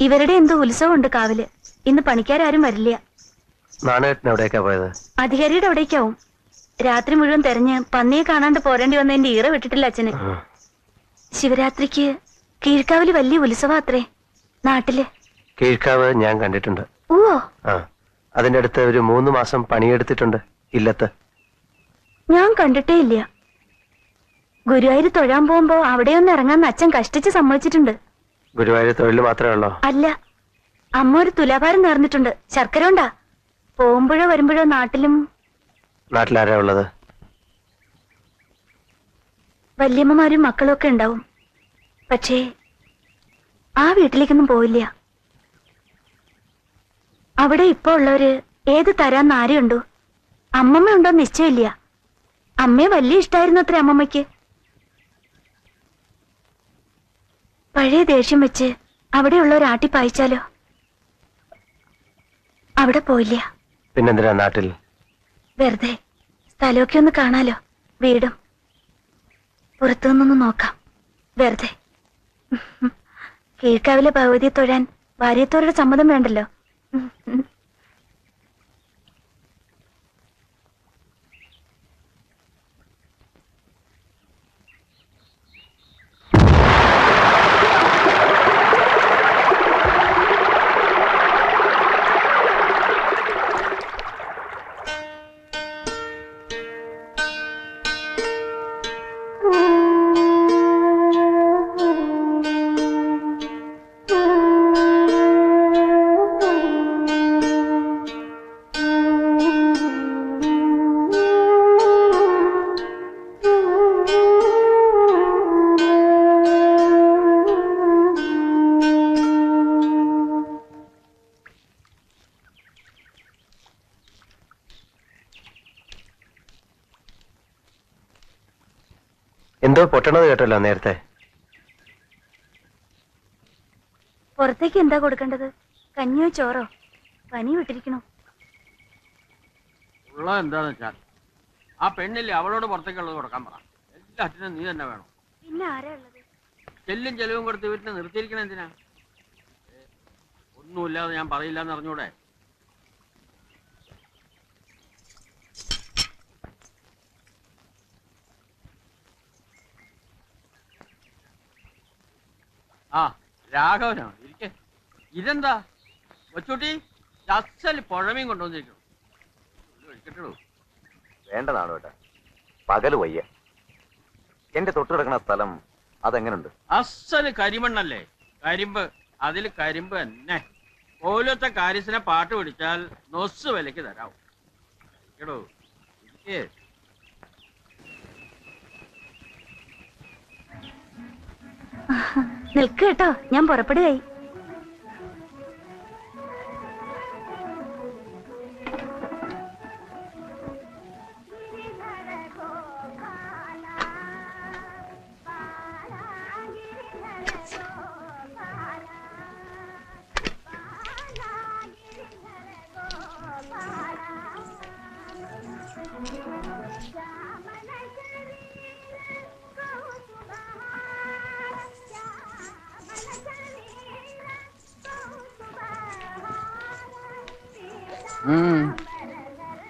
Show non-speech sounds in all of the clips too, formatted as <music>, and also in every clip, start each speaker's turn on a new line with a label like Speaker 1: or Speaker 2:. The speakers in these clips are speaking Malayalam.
Speaker 1: ഇവരുടെ എന്തോ ഉത്സവമുണ്ട് കാവിൽ. ഇന്ന് പണിക്കാരും വരില്ല.
Speaker 2: നാണേട്ടൻ എവിടേക്കാ പോയത്?
Speaker 1: അധികാരിയുടെ അവിടേക്കാവും. രാത്രി മുഴുവൻ തെരഞ്ഞ് പന്നിയെ കാണാണ്ട് പോരേണ്ടി വന്നതിന്റെ ഈറ വിട്ടിട്ടില്ല അച്ഛന്. ശിവരാത്രിക്ക് കീഴ്ക്കാവിൽ വലിയ ഉത്സവം അത്രേ. നാട്ടിൽ.
Speaker 2: കീഴ്ക്കാവ് ഞാൻ കണ്ടിട്ടുണ്ട്.
Speaker 1: ഓ
Speaker 2: അതിന്റെ അടുത്ത് ഒരു മൂന്ന് മാസം പണിയെടുത്തിട്ടുണ്ട് ഇല്ലത്ത്.
Speaker 1: ഞാൻ കണ്ടിട്ടേ ഇല്ല. ഗുരുവായൂർ തൊഴാൻ പോകുമ്പോ അവിടെയൊന്ന് ഇറങ്ങാൻ അച്ഛൻ കഷ്ടിച്ച് സമ്മതിച്ചിട്ടുണ്ട്.
Speaker 2: ഗുരുവായൂർ തൊഴിൽ മാത്രമേ ഉള്ളോ?
Speaker 1: അല്ല അമ്മ ഒരു തുലാഭാരം നേർന്നിട്ടുണ്ട്. ശർക്കര ഉണ്ടാ? പോകുമ്പോഴോ വരുമ്പോഴോ നാട്ടിലും
Speaker 2: നാട്ടിലാരാ ഉള്ളത്?
Speaker 1: വല്യമ്മമാരും മക്കളും ഒക്കെ ഉണ്ടാവും. പക്ഷേ ആ വീട്ടിലേക്കൊന്നും പോയില്ല അവിടെ ഇപ്പൊ ഉള്ളവര് ഏത് തരാന്ന് ആരെയുണ്ടോ അമ്മമ്മ ഉണ്ടോ നിശ്ചയമില്ല. അമ്മയെ വലിയ ഇഷ്ടായിരുന്നു അത്ര അമ്മമ്മയ്ക്ക്. പഴയ ദേഷ്യം വെച്ച് അവിടെയുള്ള ആട്ടി പായിച്ചാലോ? അവിടെ പോയില്ല.
Speaker 2: പിന്നെന്തിനാ നാട്ടിൽ?
Speaker 1: വെറുതെ സ്ഥലമൊക്കെ ഒന്ന് കാണാലോ വീടും. പുറത്തു നിന്നൊന്ന് നോക്കാം. വെറുതെ. കീഴ്ക്കാവിലെ ഭഗവതിയെ തൊഴാൻ ഭാര്യത്തോരുടെ സമ്മതം വേണ്ടല്ലോ?
Speaker 2: എന്തോ പൊട്ടണത് കേട്ടല്ലോ നേരത്തെ.
Speaker 1: പുറത്തേക്ക് എന്താ കൊടുക്കേണ്ടത്? കഞ്ഞിയോ ചോറോ? പനി വിട്ടിരിക്കണോ?
Speaker 3: ഉള്ളത് എന്താന്ന് വെച്ചാൽ ആ പെണ്ണില്ലേ അവളോട് പുറത്തേക്കുള്ളത് കൊടുക്കാൻ പറ. എല്ലാറ്റിനും നീ തന്നെ വേണം.
Speaker 1: പിന്നെ ആരാ ഉള്ളത്?
Speaker 3: ചെല്ലും ചെലവും കൊടുത്ത് വീട്ടിൽ നിർത്തിയിരിക്കണം എന്തിനാ? ഒന്നുമില്ലാതെ ഞാൻ പറയില്ല എന്ന് ആ രാഘവനാണ് ഇരിക്കെ. ഇതെന്താ? കൊച്ചുട്ടി അസൽ പുഴമീൻ കൊണ്ടുവന്നിരിക്കണം കഴിക്കട്ടോ
Speaker 4: വേണ്ടതാണ് കേട്ടാ. പകൽ വയ്യ. എന്റെ തൊട്ട് കിടക്കുന്ന സ്ഥലം അതെങ്ങനുണ്ട്?
Speaker 3: അസൽ കരിമണ്ണല്ലേ? കരിമ്പ്. അതിൽ കരിമ്പ് തന്നെ. പോലത്തെ കാര്യസിനെ പാട്ട് പിടിച്ചാൽ നൊസ് വിലക്ക് തരാം കേടോ ഇരിക്കേ.
Speaker 1: നിൽക്ക് കേട്ടോ ഞാൻ പുറപ്പെടുകയായി.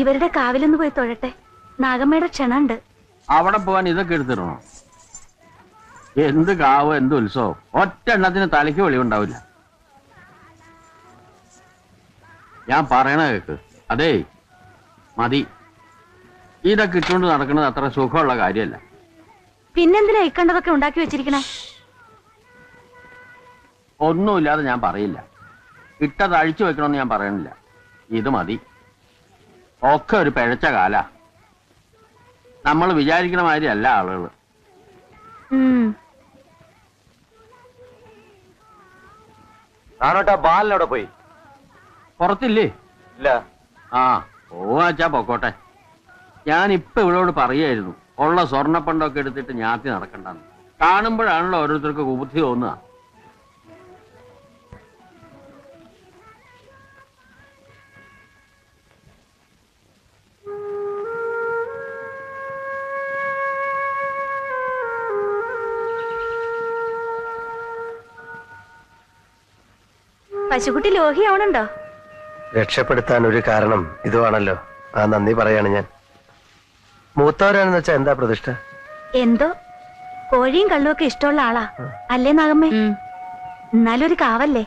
Speaker 1: ഇവരുടെ കാവിലൊന്ന് പോയി തൊഴട്ടെ. നാഗമ്മയുടെ ക്ഷണുണ്ട്
Speaker 3: അവിടെ പോവാൻ ഇതൊക്കെ എടുത്തിടണോ? എന്ത് കാവ് എന്ത് ഉത്സവം? ഒറ്റ എണ്ണത്തിന് തലയ്ക്ക് വെളിവുണ്ടാവില്ല. ഞാൻ പറയണ കേക്ക്. അതേ മതി. ഇതൊക്കെ ഇട്ടുകൊണ്ട് നടക്കുന്നത് അത്ര സുഖമുള്ള കാര്യമല്ല.
Speaker 1: പിന്നെന്തിനാ ഇക്കണ്ടതൊക്കെ ഉണ്ടാക്കി വെച്ചിരിക്കണേ?
Speaker 3: ഒന്നുമില്ലാതെ ഞാൻ പറയില്ല. ഇട്ടത് അഴിച്ചു വെക്കണമെന്ന് ഞാൻ പറയണില്ല. ഇത് മതി. ഒക്കെ ഒരു പിഴച്ച കാല. നമ്മൾ വിചാരിക്കണ മാതിരി അല്ല ആളുകൾ
Speaker 1: ഉം
Speaker 4: നാണോട്ടാ ബാലിനവിടെ പോയി.
Speaker 3: പുറത്തില്ലേ?
Speaker 4: ഇല്ല.
Speaker 3: ആ പോവാച്ചാ പൊക്കോട്ടെ. ഞാൻ ഇപ്പൊ ഇവളോട് പറയായിരുന്നു. ഉള്ള സ്വർണപ്പണ്ടൊക്കെ എടുത്തിട്ട് ഞാത്തി നടക്കണ്ടെന്ന്. കാണുമ്പോഴാണല്ലോ ഓരോരുത്തർക്ക് ബുദ്ധി തോന്നുക.
Speaker 1: പശുക്കുട്ടി ആവണണ്ടോ
Speaker 2: രക്ഷപ്പെടുത്താൻ ഒരു കാരണം ഇതുവാണല്ലോ. ആ നന്ദി പറയാണ് ഞാൻ. മൂത്തവരാണെന്ന് വെച്ചാ എന്താ പ്രതിഷ്ഠ?
Speaker 1: എന്തോ? കോഴിയും കള്ളുമൊക്കെ ഇഷ്ടമുള്ള ആളാ. അല്ലേ നാഗമ്മേ? എന്നാലും ഒരു കാവല്ലേ?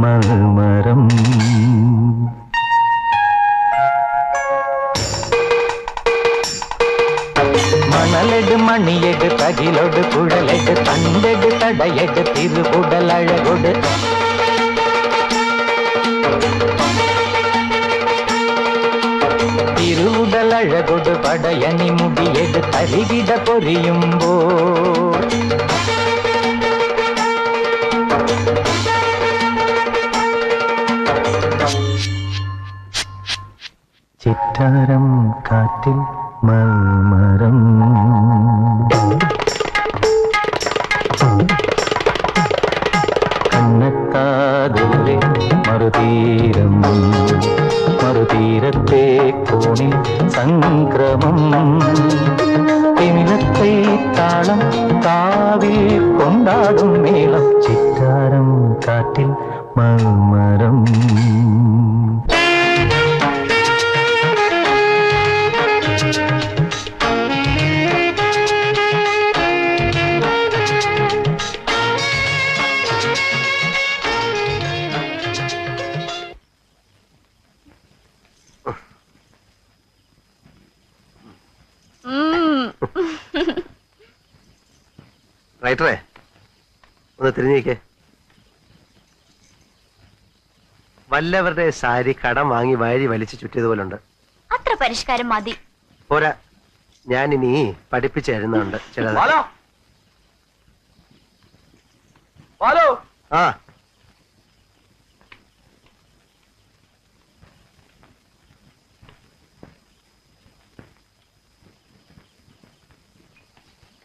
Speaker 5: மறுமரம். மணலெடு மணியெடு தகிலொடு குழலெடு தண்டெடு தடையெடு திருவுடல் அழகொடு. திருவுடல் அழகொடு படையணி முடியெடு தருகிட பொரியும் போ ചിറ്റാരം കാറ്റിൽ മൽമരം. കണ്ണത്താതൂരെ മറുതീരം മറുതീരത്തെ കോണിൽ സംക്രമം. തിമിലത്തെ താളം കാവിൽ കൊണ്ടാടും മേളം. ചിറ്റാരം കാറ്റിൽ മൽമരം.
Speaker 2: ഒന്ന് തിരിഞ്ഞേക്കേ. വല്ലവരുടെ സാരി കടം വാങ്ങി വാരി വലിച്ചു ചുറ്റിയതുപോലുണ്ട്
Speaker 1: അത്ര പരിഷ്കാരം മതി.
Speaker 2: പോരാ. ഞാൻ ഇനി പഠിപ്പിച്ചു തരുന്നുണ്ട് ചിലത്. ആ.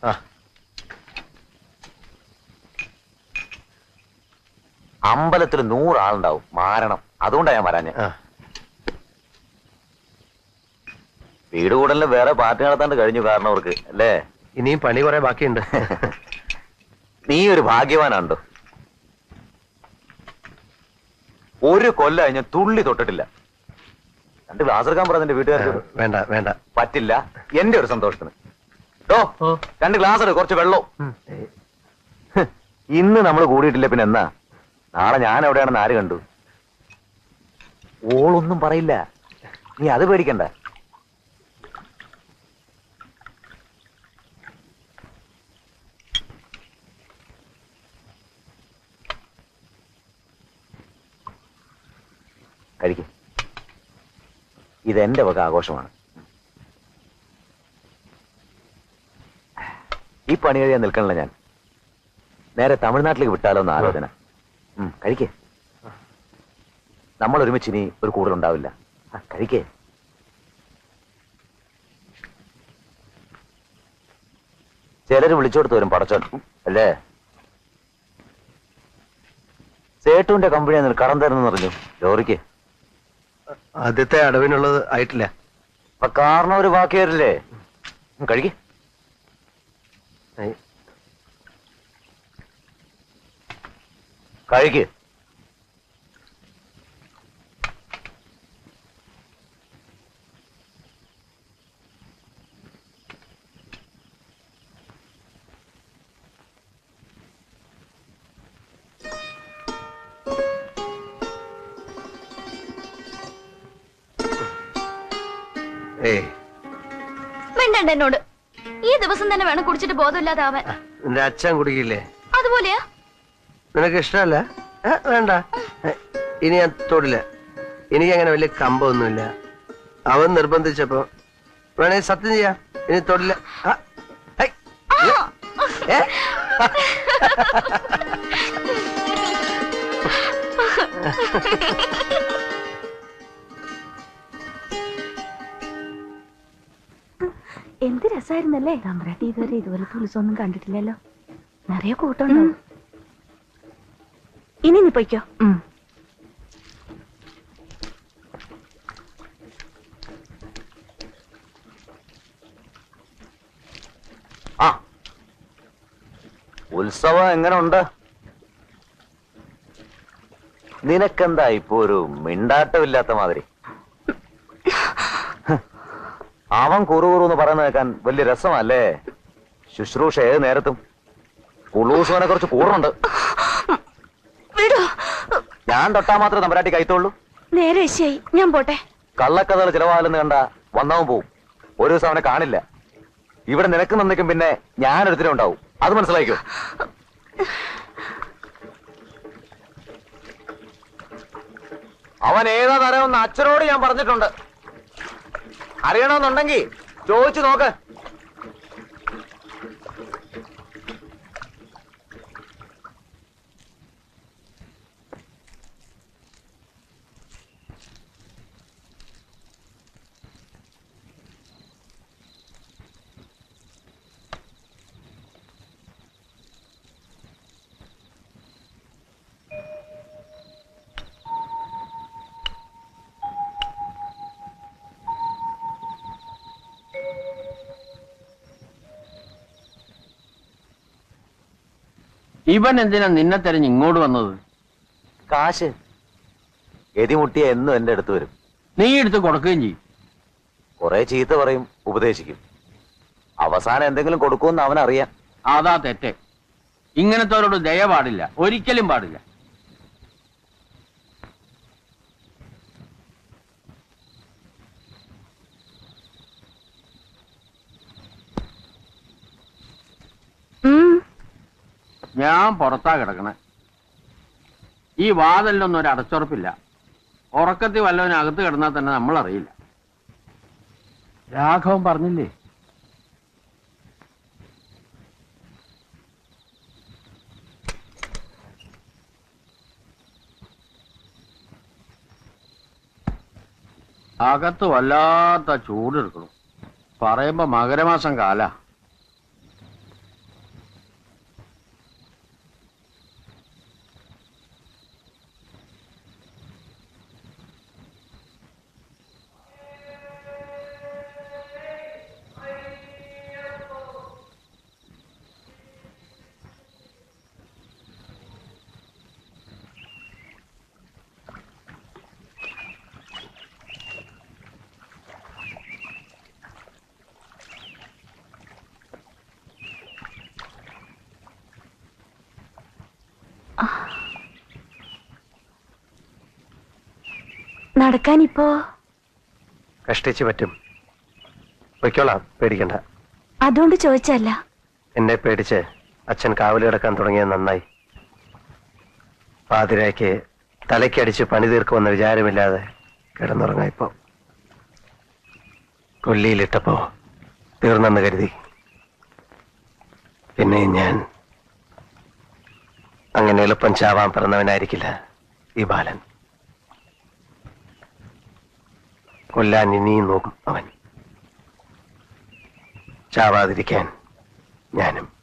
Speaker 2: ആ.
Speaker 4: അമ്പലത്തിൽ നൂറാളുണ്ടാവും. മാരണം. അതുകൊണ്ടാ ഞാൻ വരാഞ്ഞ. വീട് കൂടലിന് വേറെ പാർട്ടി നടത്താണ്ട് കഴിഞ്ഞു കാരണം അവർക്ക് അല്ലേ?
Speaker 2: ഇനിയും പണി കുറെ ബാക്കിയുണ്ട്. <laughs>
Speaker 4: നീ ഒരു ഭാഗ്യവാനാണ്ടോ? ഒരു കൊല്ല ഞാൻ തുള്ളി തൊട്ടിട്ടില്ല. രണ്ട് ഗ്ലാസ് എടുക്കാൻ പറഞ്ഞ എന്റെ വീട്ടുകാർക്ക്.
Speaker 2: വേണ്ട വേണ്ട.
Speaker 4: പറ്റില്ല. എന്റെ ഒരു സന്തോഷത്തിന്. ഓ. രണ്ട് ഗ്ലാസ് എടു കുറച്ച് വെള്ളം ഇന്ന് നമ്മൾ കൂടിയിട്ടില്ല പിന്നെ എന്നാ? നാളെ ഞാൻ എവിടെയാണെന്ന് ആര് കണ്ടു? ഓളൊന്നും പറയില്ല. നീ അത് പേടിക്കണ്ട. ഇതെന്റെ വക ആഘോഷമാണ്. ഈ പണി കഴിയാൻ നിൽക്കണല്ലോ ഞാൻ. നേരെ തമിഴ്നാട്ടിലേക്ക് വിട്ടാലോ എന്ന് ആലോചന. കഴിക്കേ. നമ്മൾ ഒരുമിച്ച് ഇനി ഒരു കൂടുതലുണ്ടാവില്ല. കഴിക്കേ. ചിലര് വിളിച്ചോടുത്ത് വരും പടച്ചോൻ. അല്ലേ? സേട്ടുവിന്റെ കമ്പനി എന്നൊരു കടം തരുന്നു പറഞ്ഞു ലോറിക്ക്.
Speaker 2: ആദ്യത്തെ അടവിനുള്ളത് ആയിട്ടില്ല.
Speaker 4: അപ്പൊ കാരണം ഒരു ബാക്കി വരില്ലേ കഴിക്കേ. കഴിക്ക്.
Speaker 2: ഏയ്.
Speaker 1: മിണ്ടണ്ട എന്നോട്. ഈ ദിവസം തന്നെ വേണം കുടിച്ചിട്ട് ബോധമില്ലാതാവാൻ
Speaker 2: അച്ഛൻ കുടിക്കില്ലേ?
Speaker 1: അതുപോലെയാ.
Speaker 2: നിനക്ക് ഇഷ്ടമല്ല? വേണ്ട. ഇനി ഞാൻ തൊടില്ല. എനിക്ക് അങ്ങനെ വലിയ കമ്പമൊന്നുമില്ല. അവൻ നിർബന്ധിച്ചപ്പോ വേണേ സത്യം ചെയ്യാം. ഇനി തൊടില്ല.
Speaker 1: എന്ത് രസായിരുന്നല്ലേ? തമ്പ്രാട്ടി ഇതുവരെ ഇതുപോലെ ഉത്സവമൊന്നും കണ്ടിട്ടില്ലല്ലോ. നിറയെ കൂട്ടമുണ്ടാവും ഇനി നീ പൊയ്ക്കോ.
Speaker 4: ഉത്സവം എങ്ങനെ ഉണ്ട് നിനക്കെന്താ ഇപ്പൊ ഒരു മിണ്ടാട്ടമില്ലാത്ത മാതിരി. അവൻ കുറുകുറു എന്ന് പറയുന്നത് കേൾക്കാൻ വലിയ രസമല്ലേ? ശുശ്രൂഷ ഏത് നേരത്തും? കുളൂസുവനെ കുറിച്ച് കൂടുന്നുണ്ട് ഞാൻ തൊട്ടാ മാത്രമേ തമ്പരാട്ടി കൈത്തോളൂ
Speaker 1: നേരെ ശരി ഞാൻ പോട്ടെ.
Speaker 4: കള്ളക്കഥകൾ ചിലവാകലെന്ന് കണ്ട വന്നവൻ പോവും. ഒരു ദിവസം അവനെ കാണില്ല. ഇവിടെ നിനക്ക് നന്നിക്കും പിന്നെ ഞാൻ ഒരുത്തിനും ഉണ്ടാവും. അത് മനസ്സിലായിക്കോ? അവൻ ഏതാ തരമെന്ന് അച്ഛനോട് ഞാൻ പറഞ്ഞിട്ടുണ്ട്. അറിയണമെന്നുണ്ടെങ്കിൽ ചോദിച്ചു നോക്ക്.
Speaker 3: ഇവൻ എന്തിനാ നിന്നെ തെരഞ്ഞ് ഇങ്ങോട്ട് വന്നത്?
Speaker 4: കാശ്. എതിമുട്ടിയ എന്നും എന്റെ അടുത്ത് വരും.
Speaker 3: നീ എടുത്ത് കൊടുക്കുകയും ചെയ്യും.
Speaker 4: കുറെ ചീത്ത പറയും ഉപദേശിക്കും. അവസാനം എന്തെങ്കിലും കൊടുക്കുമെന്ന് അവനറിയാം.
Speaker 3: അതാ തെറ്റ്. ഇങ്ങനത്തോരോട് ദയ പാടില്ല. ഒരിക്കലും പാടില്ല. ഞാൻ പുറത്താ കിടക്കണേ. ഈ വാതലിനൊന്നും ഒരു അടച്ചുറപ്പില്ല. ഉറക്കത്തിൽ വല്ലവനകത്ത് കിടന്നാൽ തന്നെ നമ്മൾ അറിയില്ല രാഘവൻ പറഞ്ഞില്ലേ? അകത്ത് വല്ലാത്ത ചൂടെടുക്കണം. പറയുമ്പോ മകരമാസം കാല.
Speaker 1: നടക്കാനിപ്പോ?
Speaker 2: കഷ്ടിച്ച് പറ്റും. പൊയ്ക്കോളാം പേടിക്കണ്ട.
Speaker 1: അതുകൊണ്ട് ചോദിച്ചല്ല
Speaker 2: എന്നെ പേടിച്ച് അച്ഛൻ കാവലി കിടക്കാൻ തുടങ്ങിയത് നന്നായി. പാതിരായ്ക്ക് തലയ്ക്കടിച്ച് പണി തീർക്കുമെന്ന വിചാരമില്ലാതെ കിടന്നുറങ്ങായിപ്പോ കൊല്ലിയിലിട്ടപ്പോ തീർന്നെന്ന് കരുതി. പിന്നെ ഞാൻ അങ്ങനെ എളുപ്പം ചാവാൻ പിറന്നവനായിരിക്കില്ല ഈ ബാലൻ. കൊല്ലാൻ ഇനിയും നോക്കും അവൻ. ചാവാതിരിക്കാൻ ഞാനും.